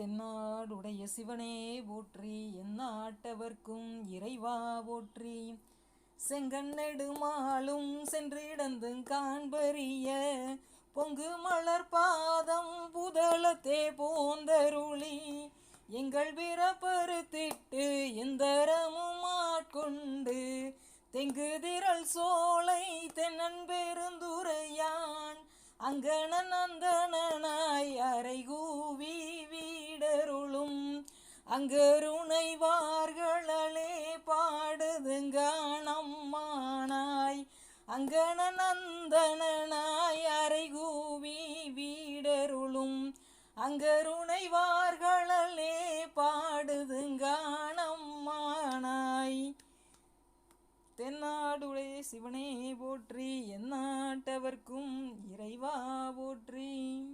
தென்னாடுடைய சிவனே போற்றி என்னாட்டவர்க்கும் இறைவா போற்றி. செங்கண்ணெடுமாலும் சென்றிடந்தும் காண்பறிய பொங்கு மலர் பாதம் புதளத்தே போந்தருளி. எங்கள் பிறப்பருத்திட்டு எந்தரமும் ஆட்கொண்டு தெங்கு திரள் சோலை தென்னன் பெருந்துரையான். அங்கணன் அந்தனாய் அறைகூ அங்கருணைவார்களே பாடுதுங்கானம்மானாய். அங்கணன் அந்தணனாய் அரைகூவி வீடருளும். அங்கருணைவார்களே பாடுதுங்கானம்மானாய். தென்னாடுடைய சிவனே போற்றி எந்நாட்டவர்க்கும் இறைவா போற்றி.